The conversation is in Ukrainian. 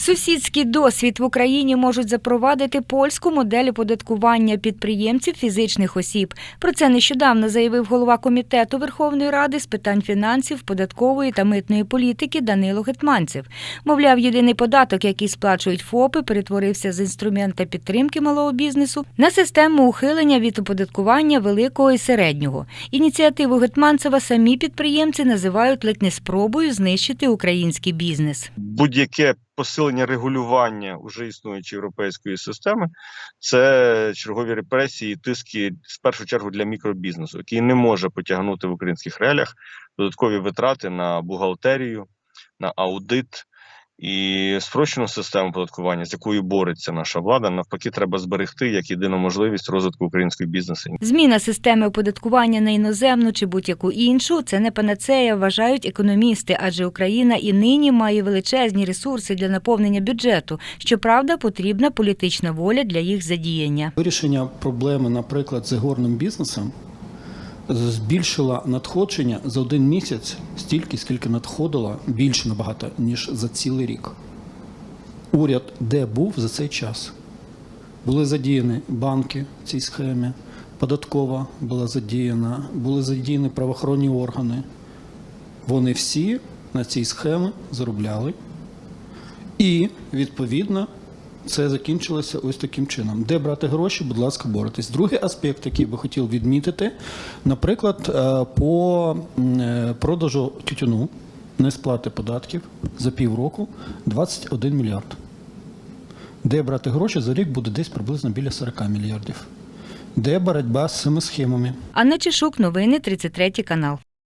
Сусідський досвід в Україні можуть запровадити польську модель оподаткування підприємців фізичних осіб. Про це нещодавно заявив голова комітету Верховної Ради з питань фінансів, податкової та митної політики Данило Гетманцев. Мовляв, єдиний податок, який сплачують ФОПи, перетворився з інструмента підтримки малого бізнесу на систему ухилення від оподаткування великого і середнього. Ініціативу Гетманцева самі підприємці називають ледь не спробою знищити український бізнес. будь-яке посилення регулювання уже існуючої європейської системи це чергові репресії, тиски в першу чергу для мікробізнесу, який не може потягнути в українських реаліях додаткові витрати на бухгалтерію, на аудит. І спрощену систему податкування, з якою бореться наша влада, навпаки, треба зберегти як єдину можливість розвитку українського бізнесу. Зміна системи оподаткування на іноземну чи будь-яку іншу це не панацея, вважають економісти, адже Україна і нині має величезні ресурси для наповнення бюджету. Щоправда, потрібна політична воля для їх задіяння. Вирішення проблеми, наприклад, з ігорним бізнесом збільшило надходження за один місяць стільки, скільки надходило більше набагато, ніж за цілий рік. Уряд де був за цей час? Були задіяні банки в цій схемі, податкова була задіяна, були задіяні правоохоронні органи. Вони всі на цій схемі заробляли. І, відповідно, це закінчилося ось таким чином. Де брати гроші, будь ласка, боротись. Другий аспект, який би хотів відмітити, наприклад, е, по е, продажу тютюну, несплати податків за півроку 21 мільярд. Де брати гроші за рік буде десь приблизно біля 40 мільярдів. Де боротьба з цими схемами? Анна Чешук, новини 33 канал.